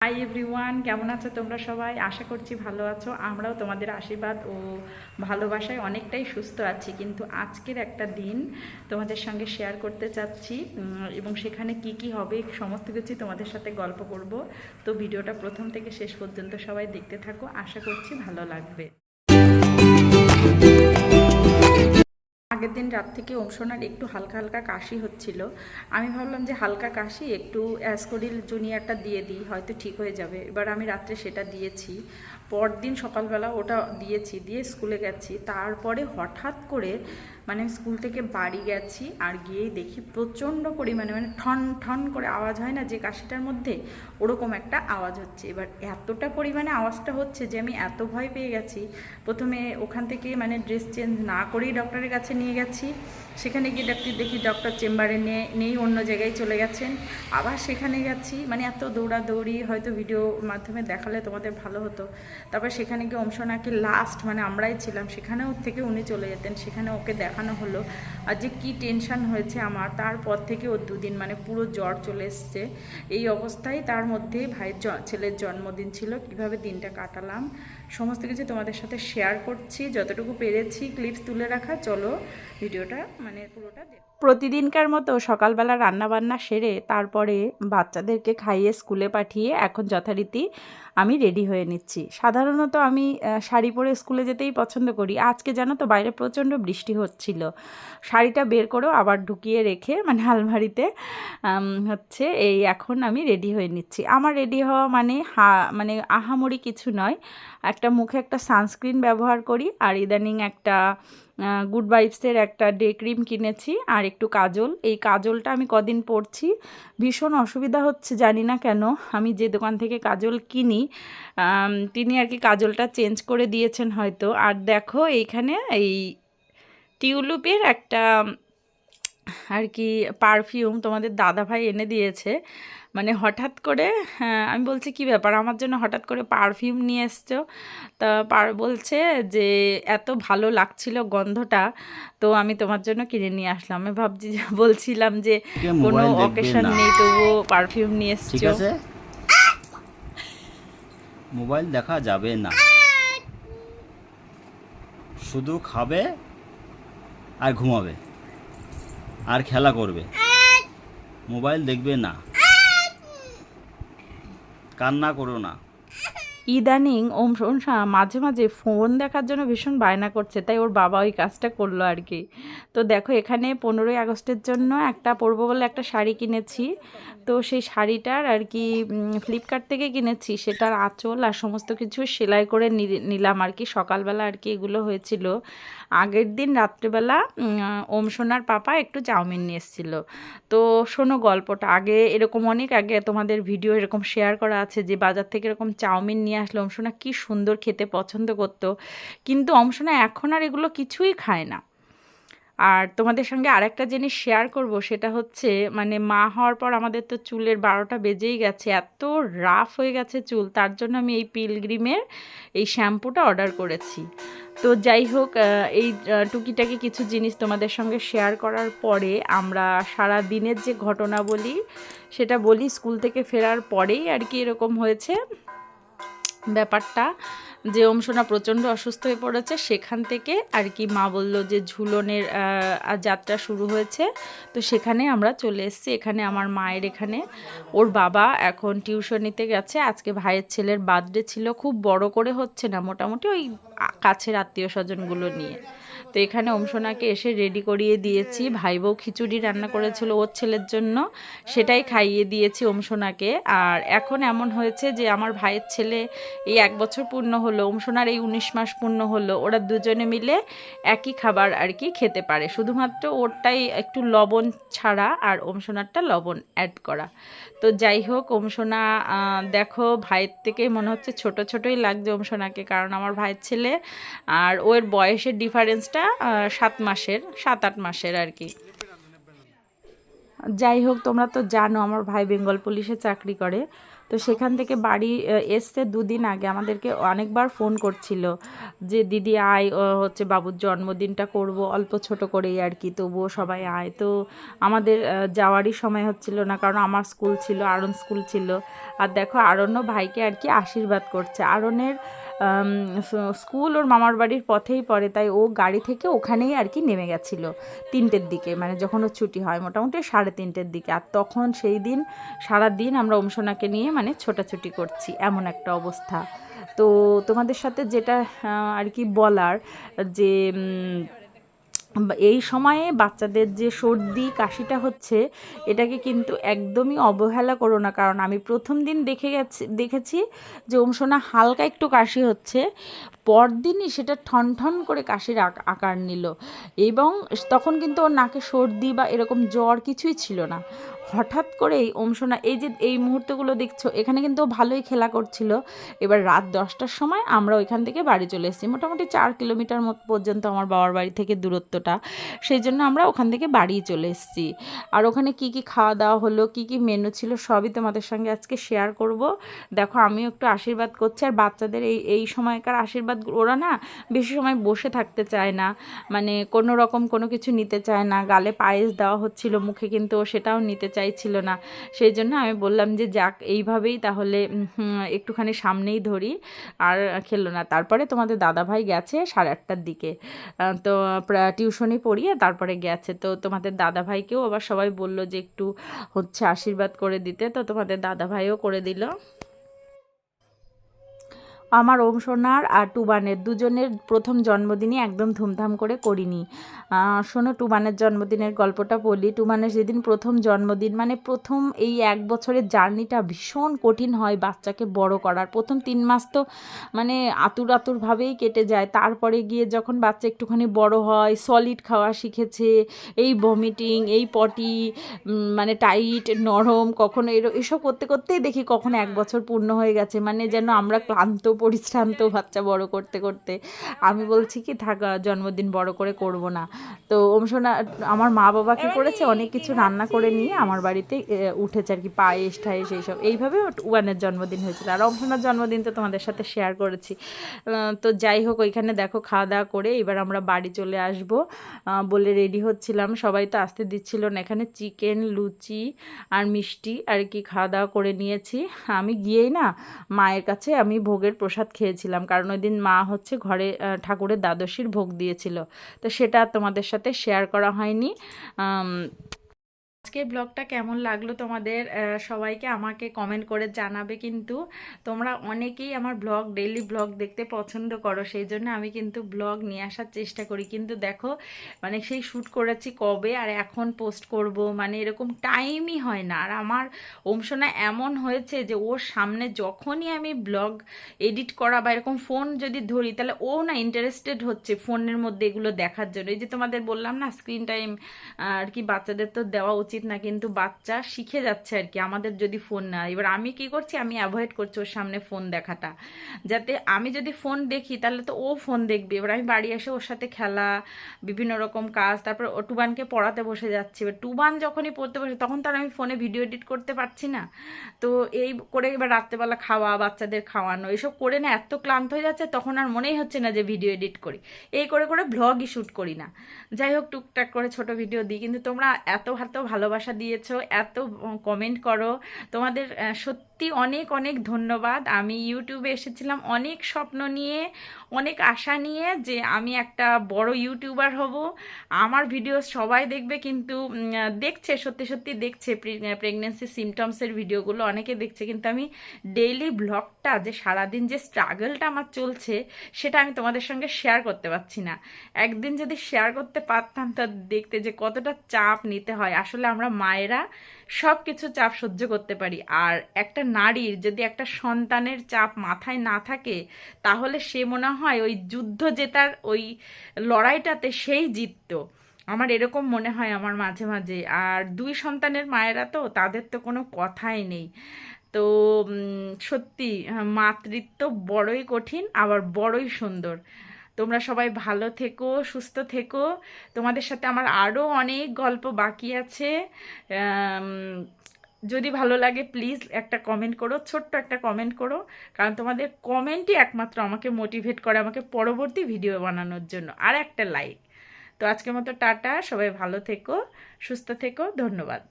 Hi everyone কেমন আছো তোমরা সবাই? আশা করছি ভালো আছো। আমরাও তোমাদের আশীর্বাদ ও ভালোবাসায় অনেকটাই সুস্থ আছি। কিন্তু আজকের একটা দিন তোমাদের সঙ্গে শেয়ার করতে চাচ্ছি এবং সেখানে কি কি হবে সমস্ত কিছু তোমাদের সাথে গল্প করব। তো ভিডিওটা প্রথম থেকে শেষ পর্যন্ত সবাই দেখতে থাকো। আশা করছি ভালো লাগবে। আগের দিন রাত থেকে অংশনার একটু হালকা হালকা কাশি হচ্ছিল। আমি ভাবলাম যে হালকা কাশি, একটু অ্যাসকোডিল জুনিয়রটা দিয়ে দিই, হয়তো ঠিক হয়ে যাবে। এবার আমি রাত্রে সেটা দিয়েছি। পরদিন সকালবেলা ওটা দিয়েছি, দিয়ে স্কুলে গেছি। তারপরে হঠাৎ করে মানে স্কুল থেকে বাড়ি গেছি আর গিয়েই দেখি প্রচণ্ড পরিমাণে মানে ঠন ঠন করে আওয়াজ হয় না, যে কাশিটার মধ্যে ওরকম একটা আওয়াজ হচ্ছে। এবার এতটা পরিমাণে আওয়াজটা হচ্ছে যে আমি এত ভয় পেয়ে গেছি। প্রথমে ওখান থেকে মানে ড্রেস চেঞ্জ না করেই ডক্টরের কাছে নিয়ে গেছি। সেখানে গিয়ে ডাক্তার দেখি ডক্টর চেম্বারে নিয়ে নেই, অন্য জায়গায় চলে গেছেন। আবার সেখানে গেছি। মানে এত দৌড়াদৌড়ি, হয়তো ভিডিও মাধ্যমে দেখালে তোমাদের ভালো হতো। তারপর সেখানে গিয়ে অংশনাকে লাস্ট মানে আমরাই ছিলাম সেখানেও থেকে উনি চলে যেতেন, সেখানে ওকে দেখানো হলো, আর যে কী টেনশন হয়েছে আমার, তারপর থেকে ওর দুদিন মানে পুরো জ্বর চলে এসছে। এই অবস্থায় তার মধ্যে ভাইয়ের ছেলের জন্মদিন ছিল, কীভাবে দিনটা কাটালাম, সমস্ত কিছু তোমাদের সাথে শেয়ার করছি, যতটুকু পেরেছি ক্লিপস তুলে রাখা, চলো ভিডিওটা মানে পুরোটা দেখো। প্রতিদিনকার মতো সকালবেলা রান্নাবান্না সেরে তারপরে বাচ্চাদেরকে খাইয়ে স্কুলে পাঠিয়ে এখন যথারীতি আমি রেডি হয়ে নিচ্ছি। সাধারণত আমি শাড়ি পরে স্কুলে যেতেই পছন্দ করি। আজকে জানো তো বাইরে প্রচণ্ড বৃষ্টি হচ্ছিল। শাড়িটা বের করেও আবার ঢুকিয়ে রেখে মানে আলমারিতে হচ্ছে এই এখন আমি রেডি হয়ে নিচ্ছি। আমার রেডি হওয়া মানে হা মানে আহামরি কিছু নয়। একটা মুখে একটা সানস্ক্রিন ব্যবহার করি, আর ইদানিং একটা গুড ভাইবসের একটা ডে ক্রিম কিনেছি আর একটু কাজল। এই কাজলটা আমি কদিন পরছি। ভীষণ অসুবিধা হচ্ছে, জানি না কেন। আমি যে দোকান থেকে কাজল কিনি তিনি আর কি কাজলটা চেঞ্জ করে দিয়েছেন হয়তো। আর দেখো, এইখানে এই টিউলুপের একটা আর কি পারফিউম তোমাদের দাদা ভাই এনে দিয়েছে। মানে হঠাৎ করে হ্যাঁ, আমি বলছি কি ব্যাপার? আমার জন্য হঠাৎ করে পারফিউম নিয়ে এসছো? তা পার বলছে যে এত ভালো লাগছিল গন্ধটা তো আমি তোমার জন্য কিনে নিয়ে আসলাম। আমি ভাবছি বলছিলাম যে কোনো অকেশন নেই তবুও পারফিউম নিয়ে এসছো। মোবাইল দেখা যাবে না। শুধু খাবে আর ঘুমাবে। আর খেলা করবে। মোবাইল দেখবে না। কান্না করো না। ইদানিং ওম মাঝে মাঝে ফোন দেখার জন্য ভীষণ বায়না করছে, তাই ওর বাবা ওই কাজটা করল আর কি। তো দেখো, এখানে পনেরোই আগস্টের জন্য একটা পরবো বলে একটা শাড়ি কিনেছি। তো সেই শাড়িটার আর কি ফ্লিপকার্ট থেকে কিনেছি, সেটার আঁচল আর সমস্ত কিছু সেলাই করে নিলাম আর কি। সকালবেলা আর কি এগুলো হয়েছিল। আগের দিন রাত্রেবেলা ওম সোনার পাপা একটু চাউমিন নিয়ে এসেছিল। তো শোনো গল্পটা, আগে এরকম অনেক আগে তোমাদের ভিডিও এরকম শেয়ার করা আছে যে বাজার থেকে এরকম চাউমিন নিয়ে আসলে অংশনা কি সুন্দর খেতে পছন্দ করতো। কিন্তু অংশনা এখন আর এগুলো কিছুই খায় না। আর তোমাদের সঙ্গে আরেকটা জিনিস শেয়ার করব, সেটা হচ্ছে মানে মা হওয়ার পর আমাদের তো চুলের বারোটা বেজেই গেছে, এত রাফ হয়ে গেছে চুল, তার জন্য আমি এই পিলগ্রিমের এই শ্যাম্পুটা অর্ডার করেছি। তো যাই হোক এই টুকিটাকি কিছু জিনিস তোমাদের সঙ্গে শেয়ার করার পরে আমরা সারা দিনের যে ঘটনা বলি সেটা বলি, স্কুল থেকে ফেরার পরেই আর কি এরকম হয়েছে। ব্যাপারটা যে ওমসোনা প্রচণ্ড অসুস্থ হয়ে পড়েছে, সেখান থেকে আর কি মা বলল যে ঝুলনের যাত্রা শুরু হয়েছে। তো সেখানে আমরা চলে এসেছি। এখানে আমার মায়ের এখানে। ওর বাবা এখন টিউশনিতে গেছে। আজকে ভাইয়ের ছেলের বার্থডে ছিল। খুব বড় করে হচ্ছে না, মোটামুটি ওই কাছের আত্মীয় স্বজনগুলো নিয়ে। তো এখানে ওমসোনাকে এসে রেডি করিয়ে দিয়েছি। ভাই বউ খিচুড়ি রান্না করেছিল ওর ছেলের জন্য। সেটাই খাইয়ে দিয়েছি ওমসোনাকে আর এখন এমন হয়েছে যে আমার ভাইয়ের ছেলে এই এক বছর পূর্ণ হলো ওমসোনার এই উনিশ মাস পূর্ণ হলো। ওরা দুজনে মিলে একই খাবার আর কি খেতে পারে। শুধুমাত্র ওরটাই একটু লবণ ছাড়া আর ওমসোনারটা লবণ অ্যাড করা। তো যাই হোক ওমসোনা দেখো ভাইয়ের থেকে মনে হচ্ছে ছোট ছোটই লাগছে ওমসোনাকে কারণ আমার ভাইয়ের ছেলে আর ওর বয়সের ডিফারেন্সটা আহ, সাত মাসের সাত আট মাসের আর কি। যাই হোক তোমরা তো জানো আমার ভাই বেঙ্গল পুলিশে চাকরি করে। তো সেখান থেকে বাড়ি এসছে দুদিন আগে। আমাদেরকে অনেকবার ফোন করছিল যে দিদি আয় হচ্ছে বাবুর জন্মদিনটা করব অল্প ছোট করেই আর কি তবুও সবাই আয়। তো আমাদের যাওয়ারই সময় হচ্ছিল না কারণ আমার স্কুল ছিল আরন স্কুল ছিল। আর দেখো আরণ্য ভাইকে আর কি আশীর্বাদ করছে। আরনের স্কুল ওর মামার বাড়ির পথেই পড়ে, তাই ও গাড়ি থেকে ওখানেই আর কি নেমে গেছিল তিনটের দিকে। মানে যখন ওর ছুটি হয়, মোটামুটি সাড়ে তিনটের দিকে। আর তখন সেই দিন সারা দিন আমরা অংশনাকে নিয়ে মানে ছোটাছুটি করছি, এমন একটা অবস্থা। তো তোমাদের সাথে যেটা আর কি বলার যে এই সময়ে বাচ্চাদের যে সর্দি, কাশিটা হচ্ছে, এটাকে কিন্তু একদমই অবহেলা করো না। কারণ আমি প্রথম দিন দেখে গেছি, দেখেছি যে ওমসোনা হালকা একটু কাশি হচ্ছে, পরদিনই সেটা ঠন ঠন করে কাশির আকার নিল। এবং তখন কিন্তু ওর নাকে সর্দি বা এরকম জ্বর কিছুই ছিল না। হঠাৎ করেই ওমসোনা এই যে এই মুহূর্তগুলো দেখছ, এখানে কিন্তু ভালোই খেলা করছিল। এবার রাত দশটার সময় আমরা ওইখান থেকে বাড়ি চলে এসেছি। মোটামুটি চার কিলোমিটার মতো পর্যন্ত আমার বাবার বাড়ি থেকে দূরত্বটা সেই জন্য আমরা ওখান থেকে বাড়ি চলে এসেছি। আর ওখানে কি কি খাওয়া দাওয়া হলো, কি কি মেনু ছিল, সবই তোমাদের সঙ্গে আজকে শেয়ার করব। দেখো, আমিও একটু আশীর্বাদ করছি। আর বাচ্চাদের এই এই সময়কার আশীর্বাদ, ওরা না বেশি সময় বসে থাকতে চায় না। মানে কোনো রকম কোনো কিছু নিতে চায় না। গালে পায়েস দেওয়া হচ্ছিল, মুখে কিন্তু সেটাও নিতে চাইছিল না। সেই জন্য আমি বললাম যে, যাক, এইভাবেই তাহলে একটুখানি সামনেই ধরি। আর খেলো না। তারপরে তোমাদের দাদাভাই গেছে সাড়ে আটটার দিকে। তো টিউশনি পড়িয়ে তারপরে গেছে। তো তোমাদের দাদা ভাইকেও আবার সবাই বলল যে একটু হচ্ছে আশীর্বাদ করে দিতে। তো তোমাদের দাদা ভাইও করে দিল। আমার ওম সোনার আর টুবানের দুজনের প্রথম জন্মদিনই একদম ধুমধাম করে করিনি। শোনো টুবানের জন্মদিনের গল্পটা বলি। টুবানের যেদিন প্রথম জন্মদিন মানে প্রথম এই এক বছরের জার্নিটা ভীষণ কঠিন হয় বাচ্চাকে বড় করার। প্রথম তিন মাস তো মানে আতুর আতুরভাবেই কেটে যায়। তারপরে গিয়ে যখন বাচ্চা একটুখানি বড় হয় সলিড খাওয়া শিখেছে এই ভমিটিং এই পটি মানে টাইট নরম কখনো এর- এসব করতে করতেই দেখি কখনো এক বছর পূর্ণ হয়ে গেছে। মানে যেন আমরা ক্লান্ত পরিশ্রান্ত বাচ্চা বড় করতে করতে। আমি বলছি কি থাক জন্মদিন বড় করে করব না। তো অংশনা আমার মা বাবা কি করেছে অনেক কিছু রান্না করে নিয়ে আমার বাড়িতে উঠেছে আর কি পায়েস টায়েস এইসব। এইভাবে ওয়ানের জন্মদিন হয়েছিল। আর অংশনার জন্মদিন তো তোমাদের সাথে শেয়ার করেছি। তো যাই হোক ওইখানে দেখো খাওয়া দাওয়া করে এবার আমরা বাড়ি চলে আসব। বলে রেডি হচ্ছিলাম। সবাই তো আসতে দিচ্ছিল না। এখানে চিকেন লুচি আর মিষ্টি আর কি খাওয়া দাওয়া করে নিয়েছি। আমি গিয়েই না মায়ের কাছে আমি ভোগের প্রসাদ খেয়েছিলাম, কারণ ওই দিন মা হচ্ছে ঘরে ঠাকুরের দ্বাদশীর ভোগ দিয়েছিল। তো সেটা তোমাদের সাথে শেয়ার করা হয়নি। আজকের ব্লগটা কেমন লাগল তোমাদের? সবাইকে আমাকে কমেন্ট করে জানাবে কিন্তু। তোমরা অনেকেই আমার ব্লগ ডেইলি ব্লগ দেখতে পছন্দ করো, সেই জন্য আমি কিন্তু ব্লগ নিয়ে আসার চেষ্টা করি। কিন্তু দেখো মানে সেই শ্যুট করেছি কবে আর এখন পোস্ট করব মানে এরকম টাইমই হয় না। আর আমার অংশনা এমন হয়েছে যে, ওর সামনে যখনই আমি ব্লগ এডিট করা বা এরকম ফোন যদি ধরি, তাহলে ও না ইন্টারেস্টেড হচ্ছে ফোনের মধ্যে এগুলো দেখার জন্য। এই যে তোমাদের বললাম না স্ক্রিন টাইম আর কি বাচ্চাদের তো দেওয়া উচিত না কিন্তু বাচ্চা শিখে যাচ্ছে আর কি, আমাদের যদি ফোন না। এবার আমি কি করছি? আমি অ্যাভয়েড করছি ওর সামনে ফোন দেখাটা। যাতে আমি যদি ফোন দেখি, তাহলে তো ও ফোন দেখবে। এবার আমি বাড়ি এসে ওর সাথে খেলা, বিভিন্ন রকম কাজ, তারপর ও টুবানকে পড়াতে বসে যাচ্ছি। এবার টুবান যখনই পড়তে বসে, তখন তো আর আমি ফোনে ভিডিও এডিট করতে পারছি না। তো এই করে এবার রাত্রেবেলা খাওয়া, বাচ্চাদের খাওয়ানো, এসব করে না, এত ক্লান্ত হয়ে যাচ্ছে, তখন আর মনেই হচ্ছে না যে ভিডিও এডিট করি। এই করে করে ভ্লগই শ্যুট করি না। যাই হোক, টুকটাক করে ছোট ভিডিও দিই। কিন্তু তোমরা এত এত ভালোবাসা দিয়েছ। এত কমেন্ট করো। তোমাদের আহ, সত্যি অনেক অনেক ধন্যবাদ। আমি ইউটিউবে এসেছিলাম অনেক স্বপ্ন নিয়ে, অনেক আশা নিয়ে যে আমি একটা বড় ইউটিউবার হব। আমার ভিডিও সবাই দেখবে কিন্তু দেখছে, সত্যি সত্যি দেখছে। প্রেগনেন্সি সিমটমসের ভিডিওগুলো অনেকে দেখছে। কিন্তু আমি ডেইলি ব্লগটা যে সারাদিন যে স্ট্রাগলটা আমার চলছে, সেটা আমি তোমাদের সঙ্গে শেয়ার করতে পারছি না। একদিন যদি শেয়ার করতে পারতাম, তা দেখতে যে কতটা চাপ নিতে হয়। আসলে আমরা মায়েরা সব কিছু চাপ সহ্য করতে পারি। আর একটা নারীর যদি একটা সন্তানের চাপ মাথায় না থাকে, তাহলে সে মনে হয় ওই যুদ্ধ জেতার ওই লড়াইটাতে সেই জিততো। আমার এরকম মনে হয় আমার মাঝে মাঝে। আর দুই সন্তানের মায়েরা তো, তাদের তো কোনো কথাই নেই। তো সত্যি, মাতৃত্ব বড়ই কঠিন, আবার বড়ই সুন্দর। তোমরা সবাই ভালো থেকো, সুস্থ থেকো। তোমাদের সাথে আমার আরও অনেক গল্প বাকি আছে। যদি ভালো লাগে প্লিজ একটা কমেন্ট করো, ছোট্ট একটা কমেন্ট করো। কারণ তোমাদের কমেন্টই একমাত্র আমাকে মোটিভেট করে আমাকে পরবর্তী ভিডিও বানানোর জন্য। আর একটা লাইক তো আজকের মতো টাটা, সবাই ভালো থেকো, সুস্থ থেকো, ধন্যবাদ।